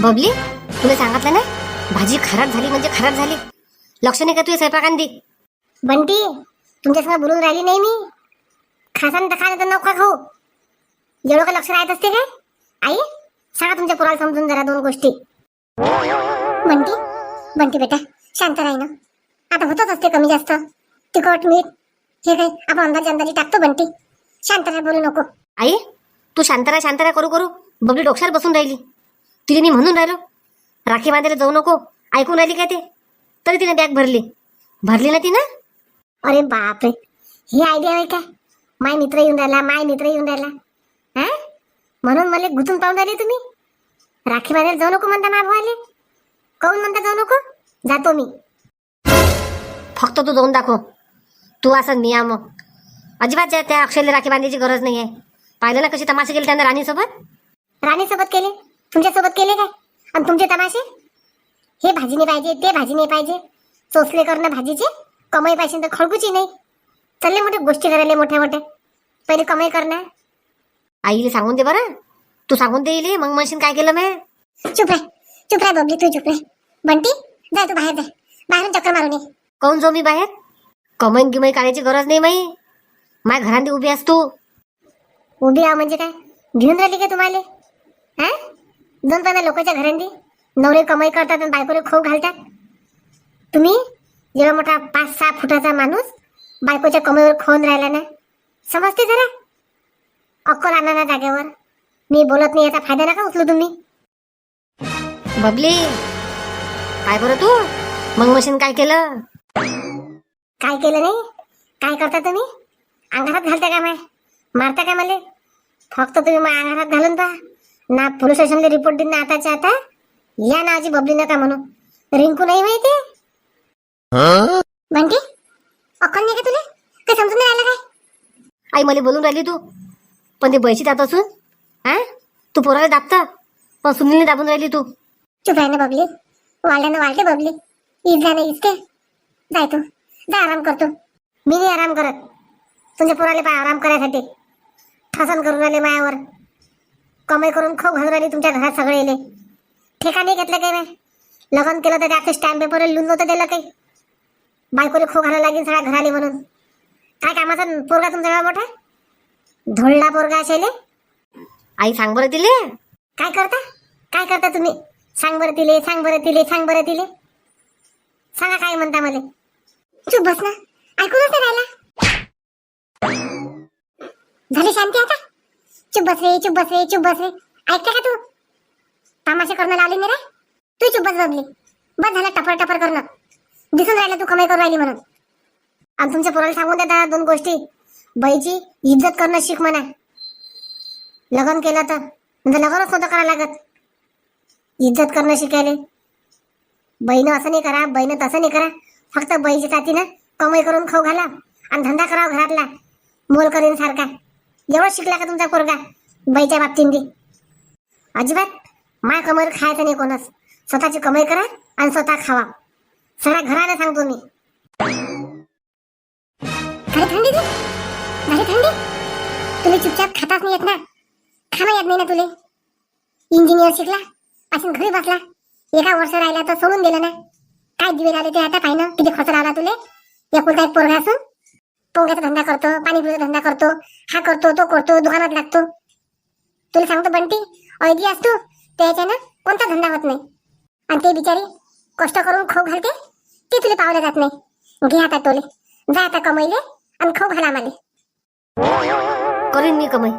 बबली तुला सांगितलं ना भाजी खराब झाली म्हणजे खराब झाली. लक्ष नाही का तुझ्या स्वयंपाकांदी? बंटी तुमच्यासमोर बोलून राहिली नाही मी. खासान तर खा तर नको खाऊ. एवढं का लक्ष राहत असते काय? आई सांगा तुमच्या पोराला समजून जरा दोन गोष्टी. बंटी बंटी बेटा शांत राही ना. आता होतच असते कमी जास्त. तिखट मीठ हे काही आपण अंदाजी अंदाजी टाकतो बंटी. शांत राहा बोलू नको. आई तू शांत राहा शांत राहा करू करू. बबली डोक्यावर बसून राहिली. तिने मी म्हणून राहिलो. राखी बांधायला जाऊ नको. ऐकून राहिली का ते? तरी तिने बॅग भरली. भरली ना तिनं अरे बापरे. ही आयडिया आहे काय माय मित्र येऊन राहिला माय मित्र येऊन राहिला. हा? म्हणून मला गुंतून पाहून राहिले तुम्ही? राखी बांधायला जाऊ नको म्हणता मा भावाले. काऊन म्हणता जाऊ नको? जातो मी. फक्त तू जाऊन दाखव. तू असं नियम. अजिबात ज्या त्या अक्षयला राखी बांधायची गरज नाही आहे पाहिलं ना कशी तमाशे केले त्यानं राणीसोबत? राणीसोबत केले? तुमच्यासोबत केले काय? आणि तुमचे तमाशे? हे भाजी नाही पाहिजे ते भाजी नाही पाहिजे. चोचले करणं भाजीचे कमाई पाहिजे तर खळगूची नाही. चालले मोठे गोष्टी करायला मोठ्या मोठ्या. पहिले कमाई करणं आईला सांगून दे बरं. तू सांगून दे इले, मग म्हणशील काय केलं मी? चुप रे चुप रे बबली तू चुप रे बंटी जाय तू बाहेर जाय बाहेरून चक्कर मारून ये. काऊन जाऊ मी बाहेर? कमाईन गिमाई काढायची गरज नाही माई माय घरांनी उभी असतो उभी आहे म्हणजे काय? घेऊन राहिली का तुम्हाला? हा? दोन पाना लोकांच्या घरांनी नवरे कमाई करतात आणि बायकोले खाऊ घालतात. तुम्ही जेव्हा मोठा पाच सहा फुटाचा माणूस बायकोच्या कमाईवर खोन राहिला ना समजते जरा? अक्कल आणा ना जागेवर. मी बोलत नाही याचा फायदा नका उचलू तुम्ही. बबली काय बरं तू? मग मशीन काय केलं? काय केलं नाही? काय करता तुम्ही? अंधारात घालता का माय? मारता का मला? फक्त तुम्ही मग अंधारात घालून पहा. ना पोलीस स्टेशनला रिपोर्ट देईन ना आताच्या आता? या नावाची बबली नका म्हणून रिंकू नाही माहिती? म्हणते अक्कल नाही का तुला? काही समजून नाही आलं काय? आई मला बोलून राहिली तू. पण ते बैशी दात असून हा? तू पोराला दाबता? पण सुनीलने दाबून राहिली तू. चुप आहे ना बबली. वाढल्यानं वाढले बबली. इज जाणं इजते जाय तू. जा आराम करतो मी नाही आराम करत. तुमच्या पोराले पाय आराम करायसाठी. ठसन करून राहिले मायावर. कमाई करून खाऊ घालून राहिली तुमच्या घरात सगळे येले ठेका नाही घेतलं काही नाही लग्न केलं तर त्याचं स्टॅम्प पेपर लिहून नव्हतं दिलं काही. बायकोले खो घालायला लागेल सगळ्या घराले म्हणून. काय कामाचा पोरगा तुमचा मोठा? धोळला पोरगा असेल आई सांग बरं तिले. काय करता? काय करता तुम्ही? सांग बरं तिले सांग बरं तिले सांग बरं तिले. सांगा काय म्हणता मला. चुप बस ना. ऐकूनच राहिला. झाली शांती आता? चुप बस रे चुप बस रे चुप बस रे. ऐकते का तू? तमाशे करणं लावले नाही रे? तू चुप बस बसली बस झालं टपर टपर करणं. दिसून राहिलं तू कमाई करून राहिली म्हणून. आणि तुमच्या पोराला सांगून देता दोन गोष्टी. बाईची इज्जत करणं शिक म्हणा. लग्न केलं तर म्हणजे लग्नच नव्हतं करायला लागत. इज्जत करणं शिकायले. बहिणं असं नाही करा बहिणं तसं नाही करा. फक्त बैची तातीनं कमाई करून खाऊ घाला आणि धंदा करावा घरातला. मोल करीन सारखा. एवढं शिकला का तुमचा पोरगा? बाईच्या बाबतींनी अजिबात. माय कमर खायचं नाही कोणच. स्वतःची कमाई करा आणि स्वतः खावा. सगळ्या घराला सांगतो मी. थंडी ती थंडी. तुला चुपचाप खाताच नाही येत ना. खाणं येत नाही ना तुले. इंजिनियर शिकला पासून घरी बसला. एका वर्ष राहिला तर सोडून दिलं ना. काय दिवे राहिले ते आता पाहिलं. किती खर्च राहिला तुले. एकुलता एक पोरगा असून. पोंग्याचा धंदा करतो पाणीपुरीचा धंदा करतो हा करतो तो करतो दुकानात लागतो. तुला सांगतो बंटी ऐदी असतो त्याच्यानं कोणता धंदा होत नाही. आणि ते बिचारी कष्ट करून खाऊ घालते ते तुला पावलं जात नाही. घे आता तोले जा आता कमैले आणि खाऊ घाला आम्हाला करीन मी कमाई.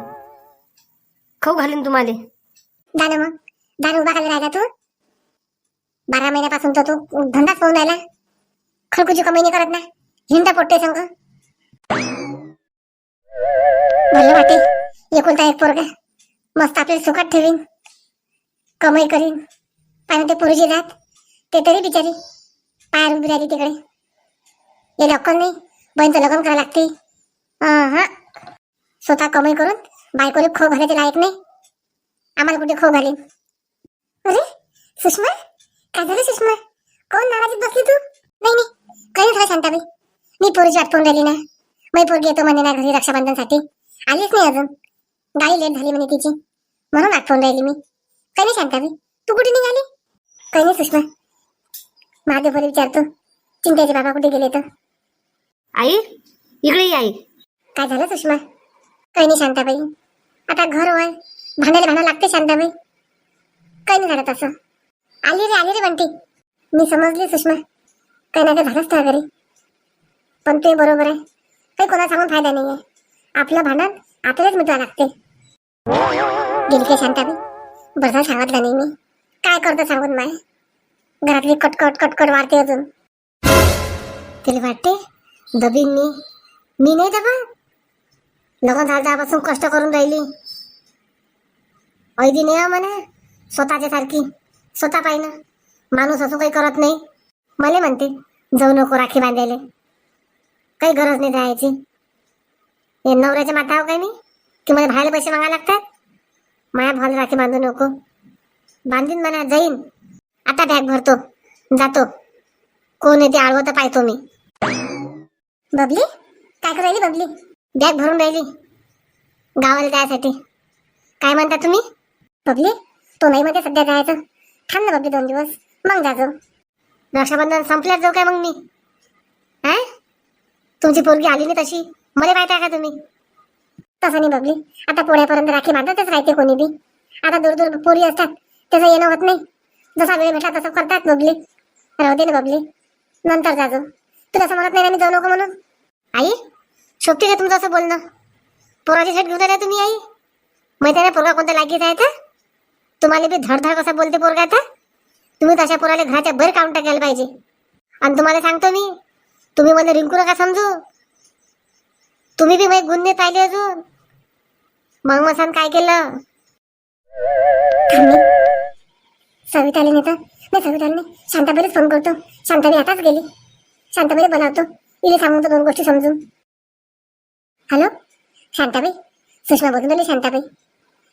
खाऊ घालीन तुम्हाला. दाना मग. दाना उभा खाली राहिला तू. बारा महिन्यापासून तर तू धंदाच पाहून राहिला. खडकूची कमाई नाही करत ना. हिंदा पोट्टे संग. भरलं वाटे एकुलता एक पोरगा. मस्त आपल्याला सुखात ठेवीन. कमाई करीन. पाहिजे ते पुरुषी जात. ते तरी बिचारी. पायावर उभी राहिली तिकडे. हे लक्कल नाही. बहीणचं लग्न करावं लागते. हा स्वतः कमाई करून बायकोले खो घालायचे लायक नाही. आम्हाला कुठे खो घालीन? अरे सुषमा? काय झालं सुषमा? कोण नाराजीत बसली तू? नाही नाही. काही थोडं झालं शांताबाई. मी पोरीची वाट फोन राहिली ना. मी पोरगी येतो म्हणे ना घरी रक्षाबंधनसाठी. आलीच नाही अजून. गाडी लेट झाली म्हणे तिची. म्हणून पाहून राहिली मी. काही नाही शांताबाई तू कुठे निघाली? काही नाही सुषमा बोले विचारतो. चिंताचे बाबा कुठे गेले तर? आई इकडे आई. काय झालं सुषमा? काही नाही शांताबाई आता घर होय भांडायला भांडा लागते शांताबाई. काही नाही झालं तसं. आली रे आली रे बंटी. मी समजली सुषमा. काही नाही काही झालंच त्या घरी. पण ते बरोबर आहे. काही कोणा सांगून फायदा नाही आहे आपलं भांडण आपल्यालाच मिटवा लागते. गेली काय शांताबाई? बरं सांगितलं नाही मी. काय करतो सांगून माय? घरातली कटकट कटकट वाढते अजून. तिला वाटते? दबीन मी. मी नाही दबा लग्न झाल्यापासून कष्ट करून राहिली. ऐदी नाही हं म्हणा. स्वतःच्या सारखी. स्वतः पाहिनं माणूस असं काही करत नाही. मला म्हणते जाऊ नको राखी बांधायला. काही गरज नाही जायची हे नवऱ्याच्या माथावर काय नाही की मला बाहेर पैसे मागायला लागतात? माया भावाला राखी बांधू नको. बांधीन म्हणा जाईन. आता बॅग भरतो. जातो. कोण येते आळवं तर पाहतो मी. बबली? काय करायली बबली? बॅग भरून राहिली. गावाला जायसाठी. काय म्हणता तुम्ही? बबली तो नाही मध्ये सध्या जायचं. थांब ना बबली दोन दिवस. मग जातो रक्षाबंधन संपल्यात जाऊ काय मग मी? हा तुमची पोरगी आली नाही तशी? मला माहीत आहे का तुम्ही? तसं नाही बघली आता पोळ्यापर्यंत राखी बांधतच राहते कोणी बी. आता दूर दूर पोरी असतात त्याचं येणं होत नाही. जसा वेळ भेटला तसं करतात बबली. राहू दे ना बबली. नंतर जाजो. तू तसं म्हणत नाही ना मी जाऊ नको म्हणून? आई शोभते का तुमचं असं बोलणं? पोराची सेट घेऊन आल्या तुम्ही आई? माहिती आहे ना पोरगा कोणता लागीत आहे तर? तुम्हाला बी धडधड कसा बोलते पोरगा आता तुम्ही तशा पोराला घराच्या बर काउंटर टाकायला पाहिजे. आणि तुम्हाला सांगतो मी तुम्ही मला रिंकू नका समजू. तुम्ही बी माझे गुन्हे पाहिले अजून. मग मसान काय केलं? सविताली नाही तर? नाही सविताली नाही. शांताबाईलाच फोन करतो. शांताबाई आताच गेली. शांताबाई बोलावतो. इथे सांगून दोन गोष्टी समजून. हॅलो? शांताबाई? सुषमा बोलून राहिली शांताबाई.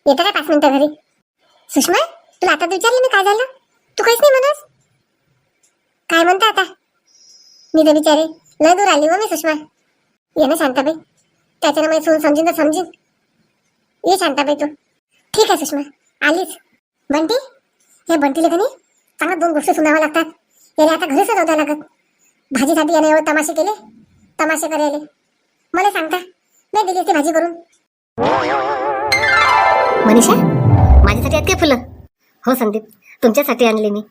येतं का पाच मिनिटं घरी? सुषमा तुला आता विचारलं मी काय झालं? तू काहीच नाही म्हणस काय म्हणता आता? मी तर बिचारे लय दूर आली हो मी सुषमा. ये ना शांताबाई. त्याच्यानं मला सोन समजीन तर समजीन. ये शांताबाई तू. ठीक आहे सुषमा. आलीच. बंटी? हे बंटीला का नाही चांगला दोन गोष्टी सुनाव्या लागतात. याला आता घरीच जाऊ द्या लागत भाजीसाठी याने एवढे तमाशे केले? तमाशे करायले. मला सांगता नाही दिली ती भाजी करून. मनीषा माझ्यासाठी आहेत काय फुलं? हो संदीप तुमच्यासाठी आणले मी.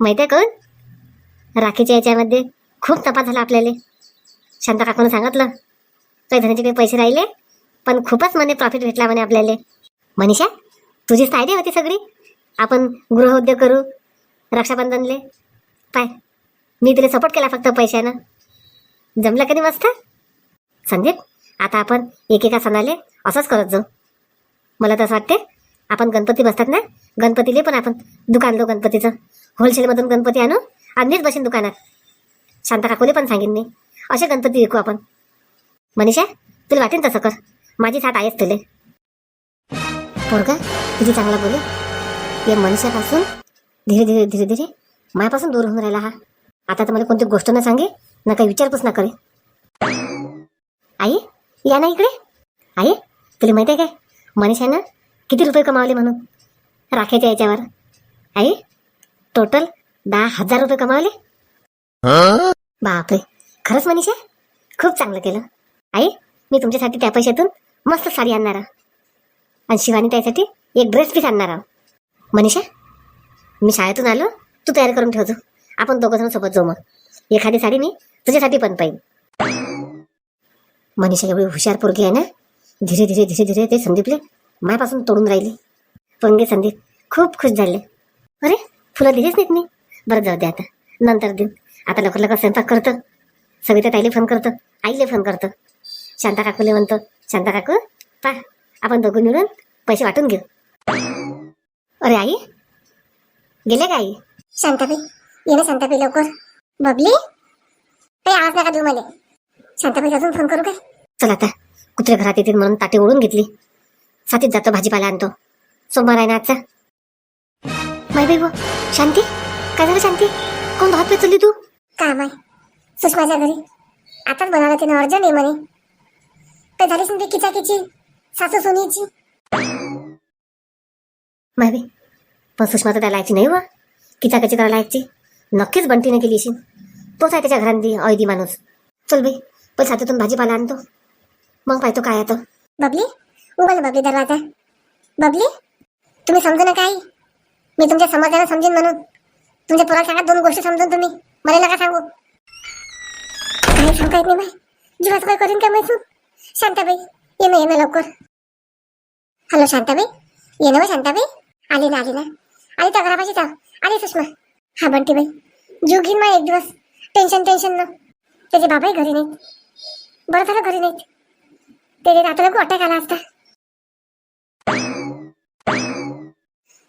माहिती आहे कोण? राखीच्या याच्यामध्ये खूप तपास झाला आपल्याला. शांता काकून सांगितलं काही धनाचे काही पैसे राहिले पण खूपच म्हणे प्रॉफिट भेटला म्हणे आपल्याला. मनीषा तुझीच फायदे होती सगळी. आपण गृहउद्योग करू रक्षाबंधनले. पाय मी तिला सपोर्ट केला फक्त पैशानं. जमलं कधी मस्त? संदीप आता आपण एकेका सणाले असंच करत जाऊ. मला तसं वाटते आपण गणपती बसतात ना गणपतीले पण आपण दुकान लो गणपतीचं. होलसेलमधून गणपती आणू आणि बसेन दुकानात. शांता काकूले पण सांगेन मी असे गणपती विकू आपण. मनीषा तुला वाटेन तसं कर. माझी साथ आहेच तुले. पोरगा किती चांगला बोले. या मनुष्यापासून धीरे धीरे धीरे धीरे मायापासून दूर होऊन राहिला हा. आता तर मला कोणती गोष्ट ना सांगे ना काही विचारपूस ना करे. आई या ना इकडे. आई तुला माहिती आहे काय? मनीषानं किती रुपये कमावले म्हणून? राखेच्या याच्यावर. आई टोटल दहा हजार रुपये कमावले. बापरे. खरंच मनीषा? खूप चांगलं केलं. आई मी तुमच्यासाठी त्या पैशातून मस्त साडी आणणार आणि शिवानी त्यासाठी एक ड्रेस पीस आणणार आहो मनीषा मी शाळेतून आलो तू तयार करून ठेवतो आपण दोघं जण सोबत जाऊ मग एखादी साडी मी तुझ्यासाठी पण पाहिजे मनीषा एवढी हुशार पोरगी आहे ना? धीरे धीरे धीरे धीरे ते संदीपले मायापासून तोडून राहिली. पण गे संदीप खूप खुश झाले. अरे फुलं दिलीच नाहीत मी. बरं जाऊ दे आता. नंतर देऊ. आता लवकर लवकर स्वयंपाक करतो. सविता ताईले फोन करतो. आईले फोन करतो. शांता काकूले म्हणतो शांता काकू पा आपण दोघं मिळून पैसे वाटून घेऊ. अरे आई गेले का आई? शांताबाई ये ना शांताबाई लवकर. बबली काही आवाज नका देऊ मला. शांताबाई अजून फोन करू काय चल आता कुत्रे घरात येतील म्हणून ताटे ओढून घेतली. साथीत जातो भाजीपाला आणतो. सोमवार आहे ना आजचा. माय बाई शांती? काय झालं शांती? कोण हात पे चालली तू? काम आहे सुषमाच्या घरी? आताच बनवला तिने अर्जंट आहे म्हणे. काय झालीच नाही किचा किची सासू सोनीची. बाई पण सुषमा तर त्या लायकची नाही व. किचा कची करा लायकची. नक्कीच बंटीने केली असेल तोच आहे त्याच्या घरात ऐदी माणूस. चल बाई पण साथीतून भाजीपाला आणतो. मग पाहतो काय येतो बबली उघड बबली दरवाजा. बबली तुम्ही समजू नका आई. मी तुमच्या समजायला समजेन म्हणून. तुमच्या पोरा सांगा दोन गोष्टी समजून तुम्ही. मला नका सांगू. काय सांगता येत नाही बाई. काय करीन का माहिती शांताबाई ये ना ये ना लवकर. हॅलो शांताबाई. ये ना शांताबाई. आली ना आली ना. आली तर घरापाशी जा. आली सुषमा. हा बंटी बाई. जीव घेईन मग एक दिवस. टेन्शन टेन्शन न. त्याचे बाबाही घरी नाहीत. बरं झालं घरी नाहीत. त्याचे दातला खूप अटॅक आला असता.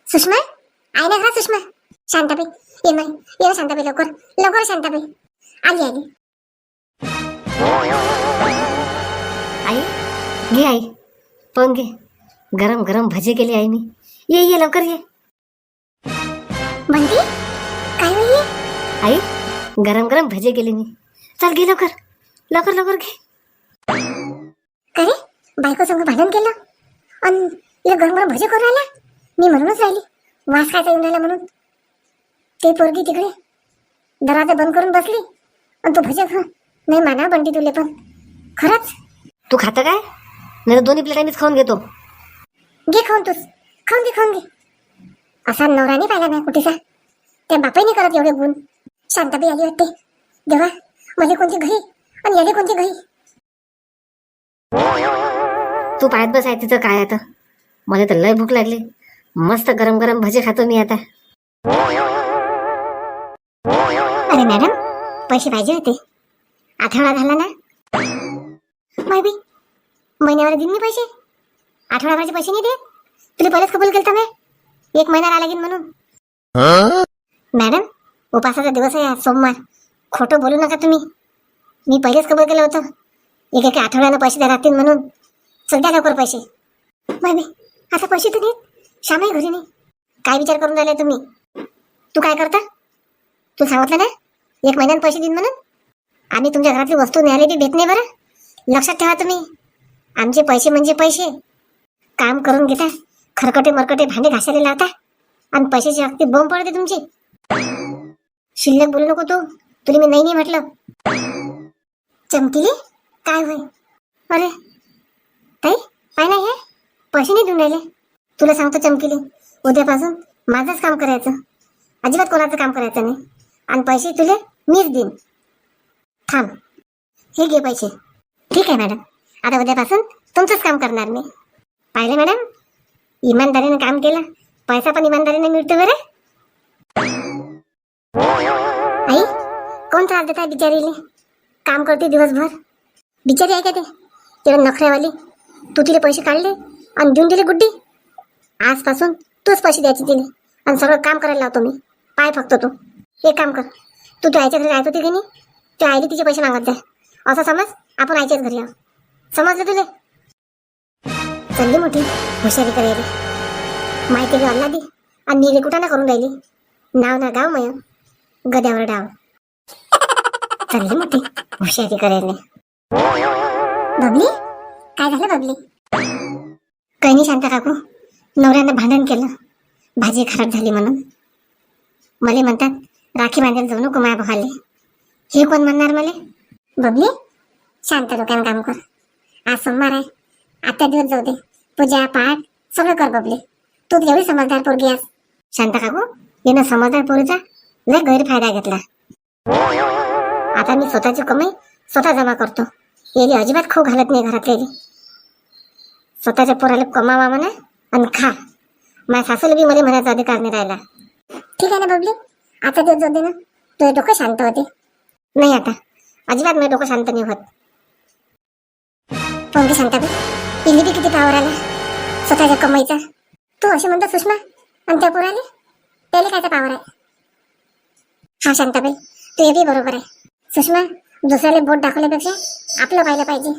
सुषमा? आहे ना घरा सुषमा? शांताबाई ये नाही ये ना शांताबाई लवकर लवकर शांताबाई. आली आली. आई घे आई पण घे. गरम गरम भजे केले आई मी. ये ये लवकर ये. बंटी काय होई? आई गरम गरम भजे केले मी. चल घे लवकर. लवकर लवकर घे. करे बायको संग भांडण केलं? अन इला गरम गरम भजे करून राहिला मी म्हणूनच राहिली. वास खायचा येऊन राहिला म्हणून. ते पोरगी तिकडे दरवाजा बंद करून बसली आणि तू भजे खा नाही माना बंटी तुले पण. खरंच? तू खातं काय? नाही दोन्ही प्लेटा मीच खाऊन घेतो. घे खाऊन तूच. खाऊन घे खाऊन घे. असा नवराने पाहिला नाही कुठेसा त्या बापाईने करत एवढे गुण. शांताबाई आली वाटते. देवा मध्ये कोणती घई आणि याले कोणती घई? तू पाहत बस आहे तिथं काय आता. मला तर लय भूक लागली. मस्त गरम गरम भजे खातो मी आता. पैसे पाहिजे होते. आठवडा झाला ना? बाई बी महिन्यावर देईन मी पैसे. आठवड्याभराचे पैसे नाही देत. तुला पहिलेच कबूल केलं मी. एक महिना आला लागेल म्हणून. मॅडम उपासाचा दिवस आहे आज सोमवार. खोटं बोलू नका तुम्ही. मी पहिलेच कबूल केलं होतं. एक एका आठवड्यानं पैसे द्या लागतील म्हणून. सध्या लवकर पैसे. बाई आता पैसे तर देत. श्यामही घरी नाही. काय विचार करून राहिले तुम्ही? तू काय करता? तू सांगितलं ना? एक महिन्यात पैसे देईन म्हणून. आम्ही तुमच्या घरातली वस्तू न्यायला बी भेट नाही बरं. लक्षात ठेवा तुम्ही. आमचे पैसे म्हणजे पैसे. काम करून घेता. खरकटे मरकटे भांडे घासायला लावता. आणि पैशाची अगदी बोंब पडते तुमची. शिल्लक बोलू नको तू. तुला मी नाही नाही म्हटलं. चमकीले? काय होय? अरे ताई पाय नाही हे. पैसे नाही देऊन राहिले. तुला सांगतो चमकीले. उद्यापासून माझंच काम करायचं. अजिबात कोणाचं काम करायचं नाही. आणि पैसे तुले मीच देईन. थांब. हे घे पैसे. ठीक आहे मॅडम. आता उद्यापासून तुमचंच काम करणार मी. पाहिलं मॅडम? इमानदारीने काम केलं. पैसा पण इमानदारीने मिळतो बरे. आई कोण त्रास देत आहे बिचारीले? काम करते दिवसभर. बिचारी आहे का ते? तिला नखऱ्यावाली. तू तिला पैसे काढले आणि देऊन दिले गुड्डी? आजपासून तूच पैसे द्यायचे तिने आणि सगळं काम करायला लावतो मी. पाय फक्त तू. एक काम कर. तू तू आईच्या घरी राहत होती की नाही? त्या आईली तिचे पैसे मागत जाय असं समज आपण आईच्याच घरी आहो समजलं तुले? चालली मोठी हुशारी करायला माहिती आणला दे. आणि निघे कुठं ना करून राहिली? नाव ना गाव मय गद्यावर डाव. चालली मोठी हुशारी करायला बबली? काय झालं बबली? काही नाही शांता काकू. नवऱ्यानं भांडण केलं. भाजी खराब झाली म्हणून. मला म्हणतात राखी बांधायला जाऊ नको माया भावाले. हे कोण म्हणणार मला? बबली शांत डोक्यानं काम कर. आज सोमवार आहे. आजच्या दिवस जाऊ दे. पूजा पाठ सगळं कर बबली. तू एवढी समजदार पोरगी आहेस. शांत काकू येणं समजदार पोरीचा लय गैरफायदा घेतला. आता मी स्वतःची कमाई स्वतः जमा करतो. येली अजिबात खाऊ घालत नाही घरातले स्वतःच्या पोराला कमावा म्हणा आणि खा. माझ्या सासूला बी मला म्हणायचा अधिकार नाही राहिला. ठीक आहे ना बबली? आता दिवस जाऊ दे ना. तुझे डोकं शांत होते. नाही आता. अजिबात माझं डोकं शांत नाही होत. पोरगी शांताबाई पिली बी किती पावर आला स्वतःच्या कमाईचा. तू असे म्हणतो सुषमा. आणि त्या पुराले? त्याला कायचा पावर आहे. हा शांताबाई तू बी बरोबर आहे. सुषमा दुसऱ्याला बोट दाखवल्यापेक्षा आपलं पाहिलं पाहिजे.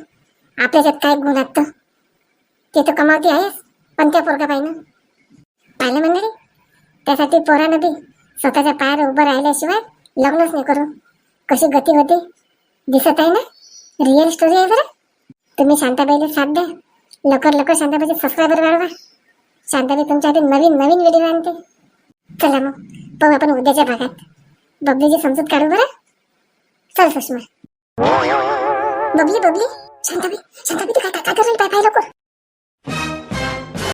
आपल्याच्यात काय गुण आहेत ते. तर कमावती आहेस. पण त्या पोरगा पाहिजे पाहिलं मंडळी? त्यासाठी पोरानं बी स्वतःच्या पायावर उभं राहिल्याशिवाय लग्नच नाही करू कशी गती होते दिसत आहे ना रिअल स्टोरी आहे बरं तुम्ही शांताबाईला साथ द्या लवकर लवकर शांताबाईचे सबस्क्रायबर वाढवा शांताबाई तुमच्यासाठी नवीन नवीन व्हिडिओ आणते चला मग पाहू आपण उद्याच्या भागात बबलीची समजूत काढू बरं चल सुषमा बबली बबली शांताबाई शांताबाई तू काय काय काय करायला पाय पाय लवकर